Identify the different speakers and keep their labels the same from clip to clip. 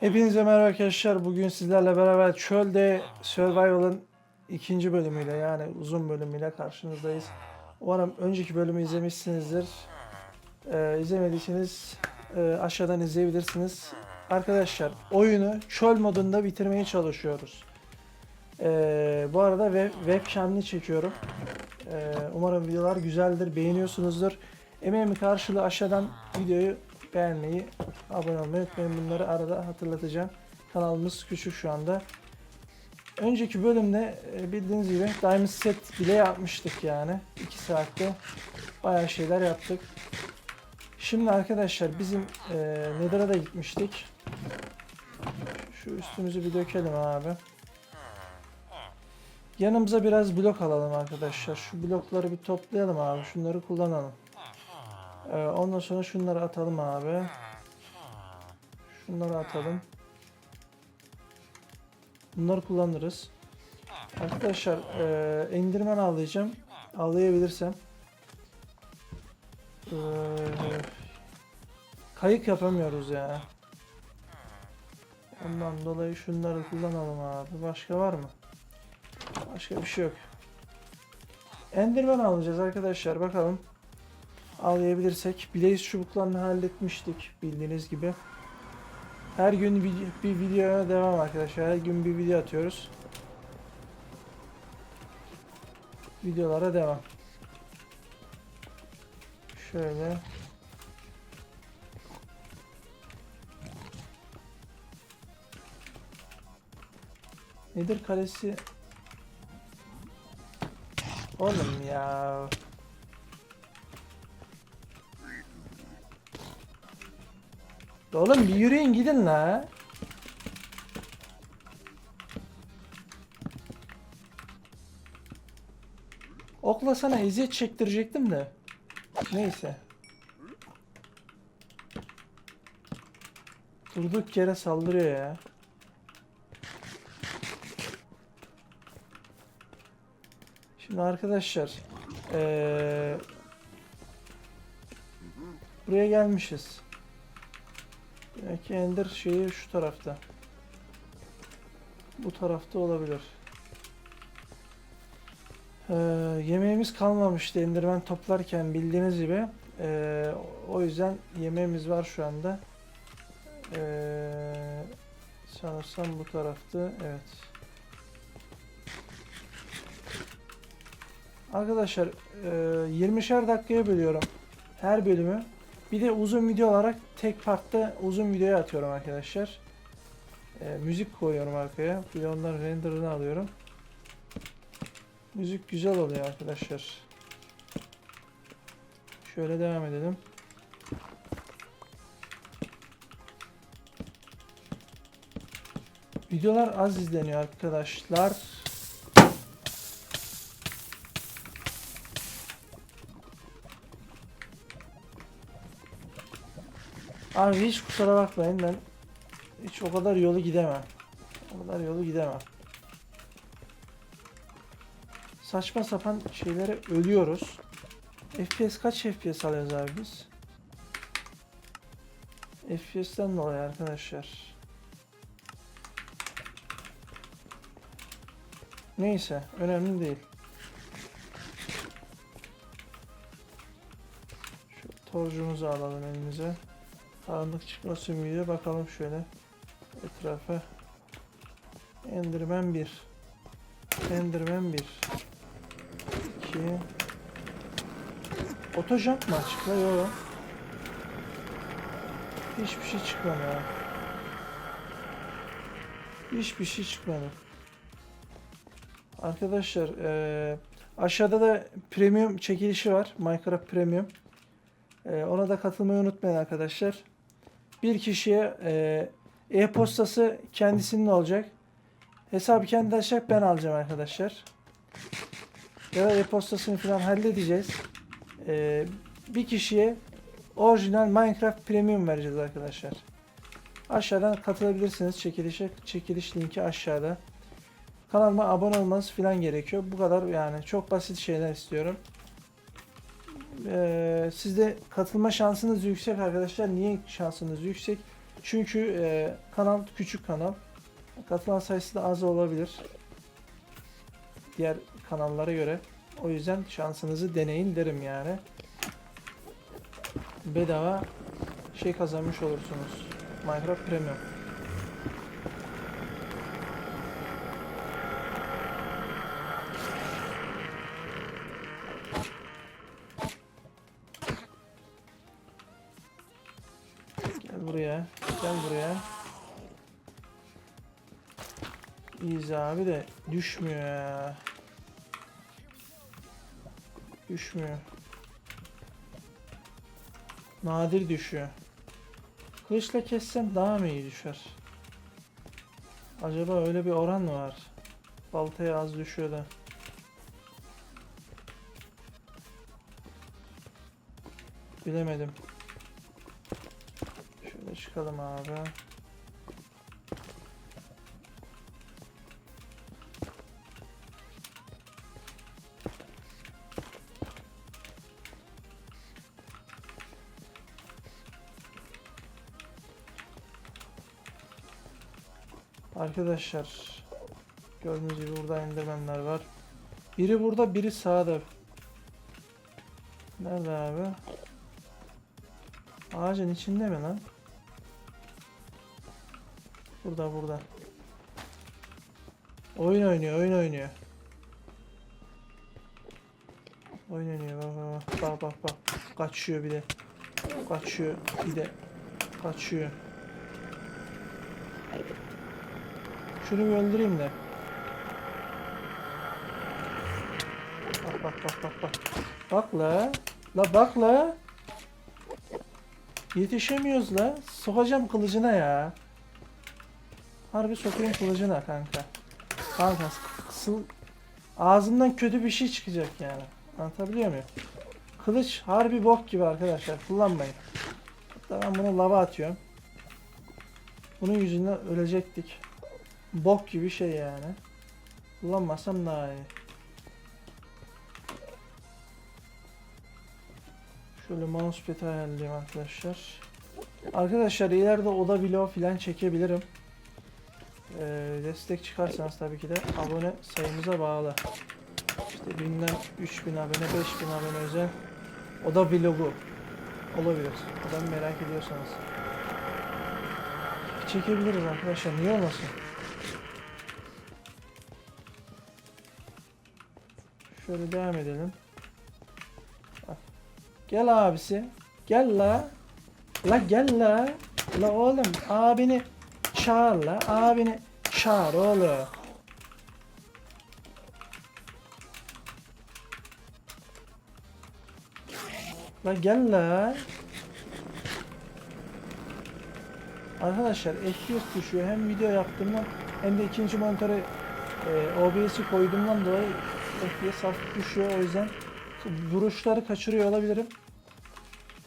Speaker 1: Hepinize merhaba arkadaşlar. Bugün sizlerle beraber Çölde Survival'ın ikinci bölümüyle yani uzun bölümüyle karşınızdayız. Umarım önceki bölümü izlemişsinizdir. Ee, izlemediyseniz e, aşağıdan izleyebilirsiniz. Arkadaşlar oyunu çöl modunda bitirmeye çalışıyoruz. Ee, bu arada web, webcam'li çekiyorum. Ee, umarım videolar güzeldir, beğeniyorsunuzdur. Emeğimin karşılığı aşağıdan videoyu beğenmeyi, abone olmayı unutmayın. Bunları arada hatırlatacağım. Kanalımız küçük şu anda. Önceki bölümde e, bildiğiniz gibi Diamond Set bile yapmıştık yani. 2 saatte bayağı şeyler yaptık. Şimdi arkadaşlar bizim e, Nether'a da gitmiştik. Şu üstümüzü bir dökelim abi. Yanımıza biraz blok alalım arkadaşlar. Şu blokları bir toplayalım abi. Şunları kullanalım. Ee, ondan sonra şunları atalım abi. Şunları atalım. Bunları kullanırız. Arkadaşlar e, endirmen avlayacağım. Avlayabilirsem. Ee, kayık yapamıyoruz ya. Ondan dolayı şunları kullanalım abi. Başka var mı? Başka bir şey yok. Endirmen alacağız arkadaşlar. Bakalım. Avlayabilirsek. Blaze çubuklarını halletmiştik bildiğiniz gibi. Her gün bir, bir videoya devam arkadaşlar. Her gün bir video atıyoruz. Videolara devam. Şöyle. Nedir kalesi? Oğlum ya. Oğlum bir yürüyün gidin la. Okla sana eziyet çektirecektim de. Neyse. Durduk yere saldırıyor ya. Şimdi arkadaşlar eee buraya gelmişiz. Demek ki Ender şeyi şu tarafta. Bu tarafta olabilir. Ee, yemeğimiz kalmamıştı Enderman toplarken bildiğiniz gibi. Ee, o yüzden yemeğimiz var şu anda. Ee, sanırsam bu taraftı. Evet. Arkadaşlar e, 20'şer dakikaya bölüyorum her bölümü. Bir de uzun video olarak tek partta uzun videoya atıyorum arkadaşlar. Ee, müzik koyuyorum arkaya. Bir de onların renderını alıyorum. Müzik güzel oluyor arkadaşlar. Şöyle devam edelim. Videolar az izleniyor arkadaşlar. Abi hiç kusura bakmayın ben hiç o kadar yolu gidemem. O kadar yolu gidemem. Saçma sapan şeylere ölüyoruz. FPS kaç FPS alıyoruz abi biz? FPS'ten dolayı arkadaşlar. Neyse önemli değil. Şu torcumuzu alalım elimize. Karanlık çıkmasın video bakalım şöyle etrafa. Enderman 1. Enderman 1. 2. Otojump mı açık la? Yok. Hiçbir şey çıkmadı. Hiçbir şey çıkmadı. Arkadaşlar eee, aşağıda da premium çekilişi var. Minecraft Premium. Eee, ona da katılmayı unutmayın arkadaşlar bir kişiye e, e-postası kendisinin olacak. Hesabı kendi açacak ben alacağım arkadaşlar. Ya da e-postasını falan halledeceğiz. E, bir kişiye orijinal Minecraft Premium vereceğiz arkadaşlar. Aşağıdan katılabilirsiniz çekilişe. Çekiliş linki aşağıda. Kanalıma abone olmanız falan gerekiyor. Bu kadar yani çok basit şeyler istiyorum. Ee, sizde katılma şansınız yüksek arkadaşlar. Niye şansınız yüksek? Çünkü e, kanal küçük kanal. Katılan sayısı da az olabilir. Diğer kanallara göre. O yüzden şansınızı deneyin derim yani. Bedava şey kazanmış olursunuz. Minecraft Premium. İyiyiz abi de düşmüyor ya. Düşmüyor. Nadir düşüyor. Kılıçla kessem daha mı iyi düşer? Acaba öyle bir oran mı var? Baltaya az düşüyor da. Bilemedim. Şöyle çıkalım abi. Arkadaşlar gördüğünüz gibi burada endermenler var. Biri burada, biri sağda. Nerede abi? Ağacın içinde mi lan? Burada burada. Oyun oynuyor, oyun oynuyor. Oyun oynuyor bak bak bak bak bak. Kaçıyor bir de. Kaçıyor bir de. Kaçıyor. Şunu bir öldüreyim de. Bak bak bak bak bak. Bak la. La bak la. Yetişemiyoruz la. Sokacağım kılıcına ya. Harbi sokayım kılıcına kanka. Kanka kısıl ağzından kötü bir şey çıkacak yani. Anlatabiliyor muyum? Kılıç harbi bok gibi arkadaşlar. Kullanmayın. Hatta ben bunu lava atıyorum. Bunun yüzünden ölecektik. Bok gibi şey yani. Kullanmasam daha iyi. Şöyle mousepad'i ayarlayayım arkadaşlar. Arkadaşlar ileride oda vlog falan çekebilirim. Ee, destek çıkarsanız tabii ki de abone sayımıza bağlı. İşte 1000'den 3000 abone, 5000 abone özel oda vlogu olabilir. Odanı merak ediyorsanız. Çekebiliriz arkadaşlar. Niye olmasın? Şöyle devam edelim. Gel abisi. Gel la. La gel la. La oğlum abini çağır la. Abini çağır oğlum. La gel la. Arkadaşlar FPS düşüyor. Hem video yaptığımdan hem de ikinci monitöre e, OBS'i koyduğumdan dolayı FPS hafif düşüyor. O yüzden vuruşları kaçırıyor olabilirim.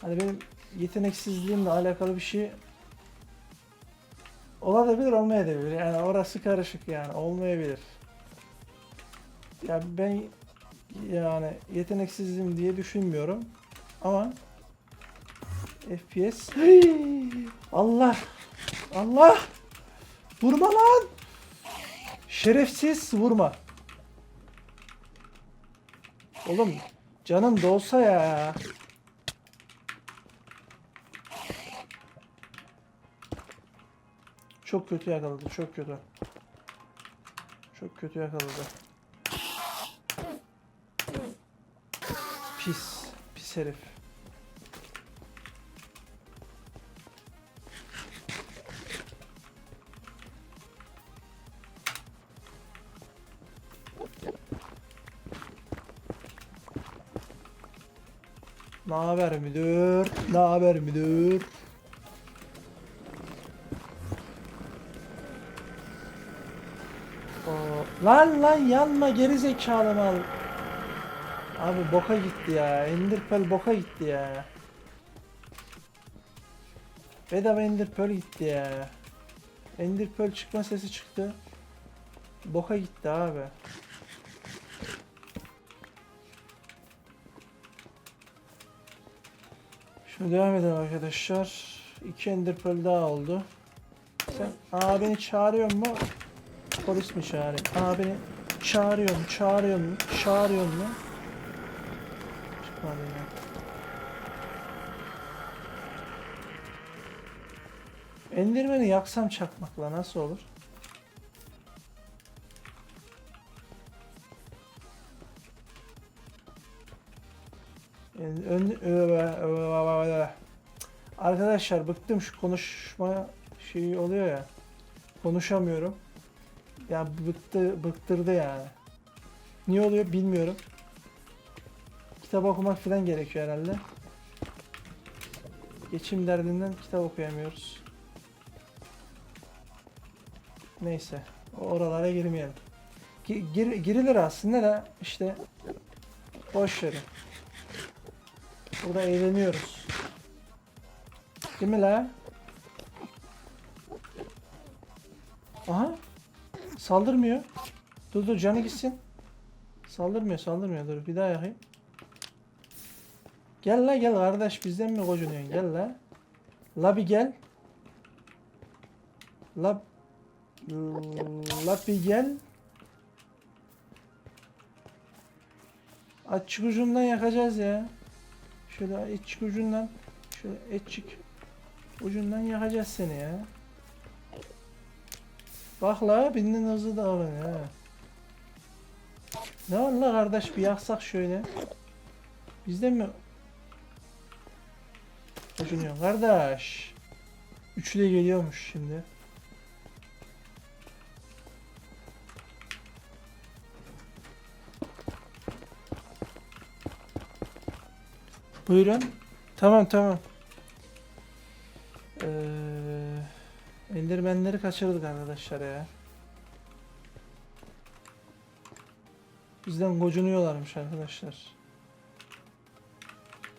Speaker 1: Hani benim yeteneksizliğimle alakalı bir şey olabilir olmayabilir. Yani orası karışık yani olmayabilir. Ya ben yani yeteneksizliğim diye düşünmüyorum. Ama FPS Allah Allah vurma lan şerefsiz vurma oğlum canım dolsa ya. Çok kötü yakaladı çok kötü. Çok kötü yakaladı. Pis pis herif Ne haber müdür? Ne haber müdür? Oo, Lan lan yanma geri zekalı mal. Abi boka gitti ya. Enderpearl boka gitti ya. Bedava Enderpearl gitti ya. Enderpearl çıkma sesi çıktı. Boka gitti abi. Şimdi devam edelim arkadaşlar. İki ender pearl daha oldu. Sen abini çağırıyor mu? Polis mi çağırıyor? Abini çağırıyor mu? Çağırıyor mu? Çağırıyor mu? Çıkmadı ya. Endirmeni yaksam çakmakla nasıl olur? Ön- ö- ö- ö- Arkadaşlar bıktım şu konuşma şeyi oluyor ya. Konuşamıyorum. Ya bıktı, bıktırdı yani. Niye oluyor bilmiyorum. Kitap okumak falan gerekiyor herhalde. Geçim derdinden kitap okuyamıyoruz. Neyse. Oralara girmeyelim. Gi- gir- girilir aslında da işte boş verin. Burada eğleniyoruz. Değil mi la? Aha. Saldırmıyor. Dur dur canı gitsin. Saldırmıyor saldırmıyor dur bir daha yakayım. Gel la gel kardeş bizden mi kocunuyorsun gel la. La bir gel. La La bir gel. Açık ucundan yakacağız ya. Şöyle açık ucundan. Şöyle açık ucundan yakacağız seni ya. Bak la benden hızlı davranıyor ha. Ne var kardeş bir yaksak şöyle. Bizden mi? Koşunuyor kardeş. De geliyormuş şimdi. Buyurun. Tamam tamam. Ee, Endermenleri kaçırdık arkadaşlar ya. Bizden gocunuyorlarmış arkadaşlar.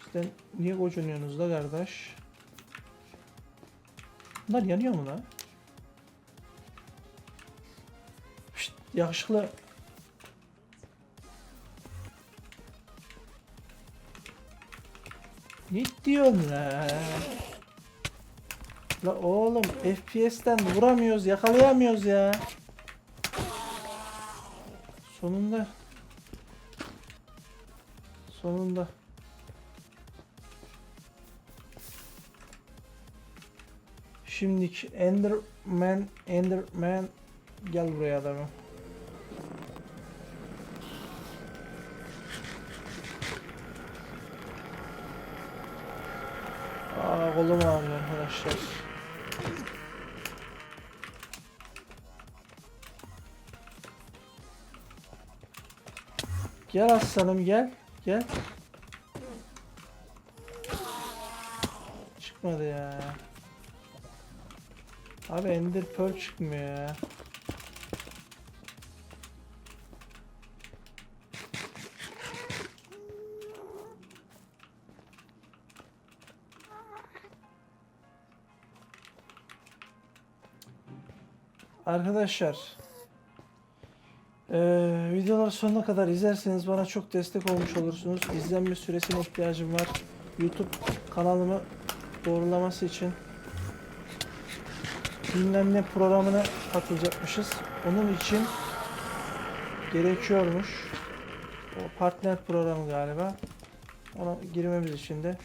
Speaker 1: Bizden niye gocunuyorsunuz da kardeş? Bunlar yanıyor mu lan? Şşt, yakışıklı. Ne diyorsun la? La oğlum FPS'ten vuramıyoruz, yakalayamıyoruz ya. Sonunda. Sonunda. Şimdiki Enderman, Enderman gel buraya adamım. Kolum ağrıyor arkadaşlar. Gel aslanım gel. Gel. Çıkmadı ya. Abi Ender Pearl çıkmıyor ya. Arkadaşlar eee videoları sonuna kadar izlerseniz bana çok destek olmuş olursunuz. İzlenme süresine ihtiyacım var. YouTube kanalımı doğrulaması için bilmem ne programına katılacakmışız. Onun için gerekiyormuş. O partner programı galiba. Ona girmemiz için de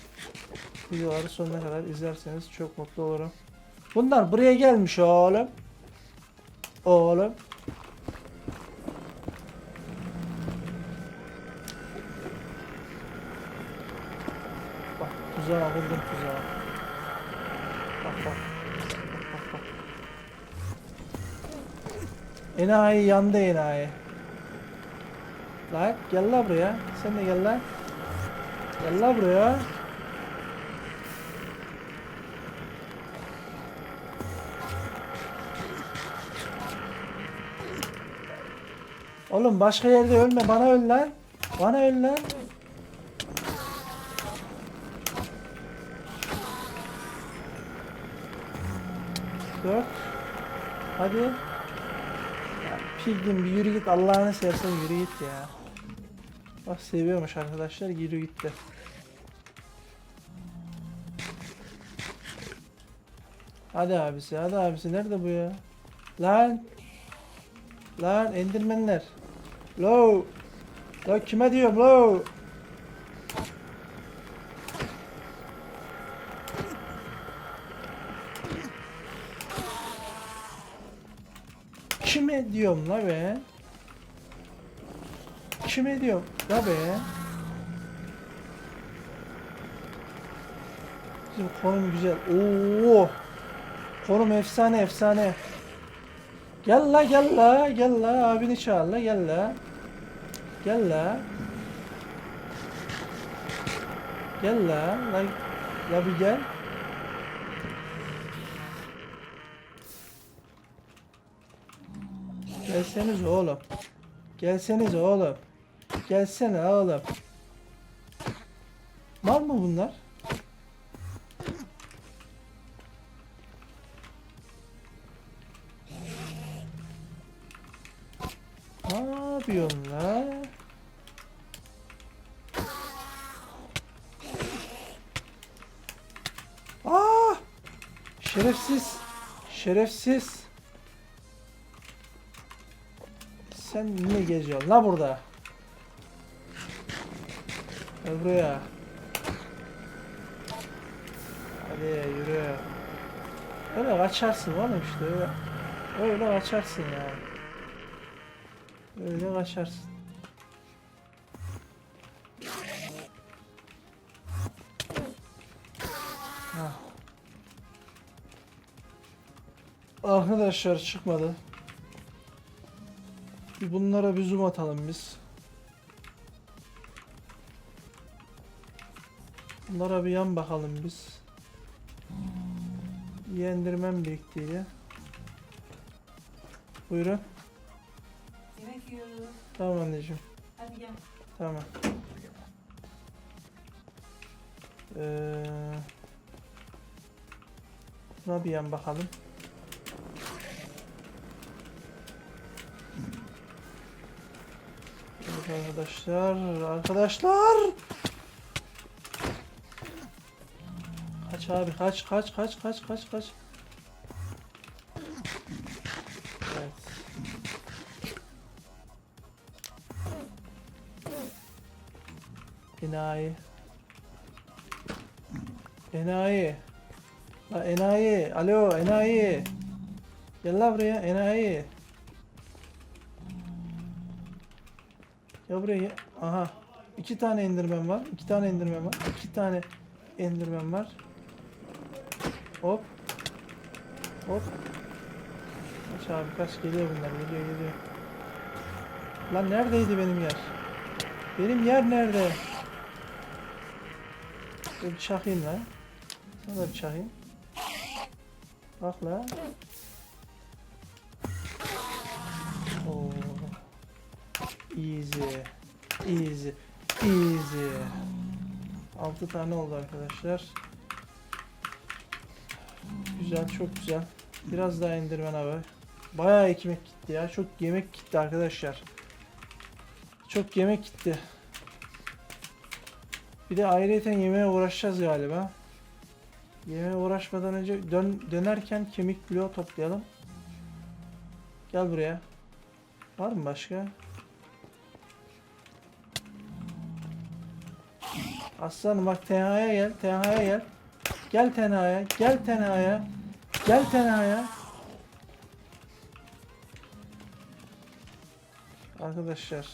Speaker 1: videoları sonuna kadar izlerseniz çok mutlu olurum. Bunlar buraya gelmiş oğlum. Oğlum. Bak tuzağa vurdum tuzağa. Bak bak. Bak. Enayi yandı enayi. Lan gel la buraya. Sen de gel lan. Gel la buraya. Oğlum başka yerde ölme bana öl lan. Bana öl lan. Dört. Hadi. Ya, Pilgrim bir yürü git Allah'ını seversen yürü git ya. Bak seviyormuş arkadaşlar yürü gitti. Hadi abisi, hadi abisi. Nerede bu ya? Lan. Lan endirmenler. Low. Lan kime diyorum low? Kime diyorum la be? Kime diyorum la be? Bizim konum güzel. Oo. Konum efsane efsane. Gel la gel la gel la abini çağır la gel la. Gel la. Gel la la, la bir gel. Gelseniz oğlum. Gelseniz oğlum. Gelsene oğlum. Var mı bunlar? Şerefsiz. Şerefsiz. Sen niye geziyorsun la burada? Gel buraya. Hadi yürü. Öyle kaçarsın oğlum işte öyle. Öyle kaçarsın ya. Öyle kaçarsın. Arkadaşlar çıkmadı. Bir bunlara bir zoom atalım biz. Bunlara bir yan bakalım biz. Yendirmem biriktiği. Buyurun.
Speaker 2: Yemek yiyoruz.
Speaker 1: Tamam anneciğim.
Speaker 2: Hadi gel.
Speaker 1: Tamam. Ee, buna bir yan bakalım. Arkadaşlar, arkadaşlar. Kaç abi, kaç, kaç, kaç, kaç, kaç, kaç. Evet. Enayi. Enayi. Enayi. Alo enayi. Gel la buraya enayi. Ya buraya gel. Aha. İki tane indirmem var. iki tane indirmem var. iki tane indirmem var. Hop. Hop. Kaç abi kaç geliyor bunlar geliyor geliyor. Lan neredeydi benim yer? Benim yer nerede? Dur bir çakayım lan. Sana da bir çakayım. Bak la. Easy. Easy. Easy. 6 tane oldu arkadaşlar. Güzel, çok güzel. Biraz daha indirmen abi. Bayağı ekmek gitti ya. Çok yemek gitti arkadaşlar. Çok yemek gitti. Bir de ayrıyeten yemeğe uğraşacağız galiba. Yemeğe uğraşmadan önce dön, dönerken kemik bloğu toplayalım. Gel buraya. Var mı başka? Aslanım bak tenhaya gel. Tenhaya gel. Gel tenhaya. Gel tenhaya. Gel tenhaya. Arkadaşlar.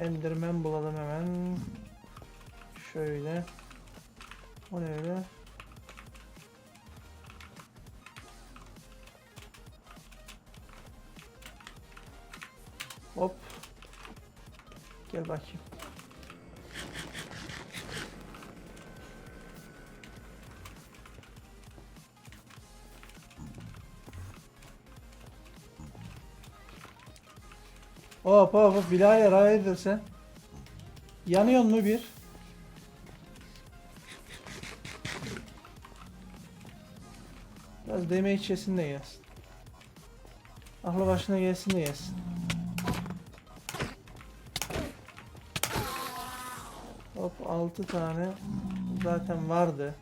Speaker 1: Enderman bulalım hemen. Şöyle. O ne öyle? Hop. Gel bakayım. Hop hop hop birader hayırdır sen? Yanıyor mu bir? Biraz deme içesin de gelsin. Aklı başına gelsin de gelsin. Hop 6 tane zaten vardı.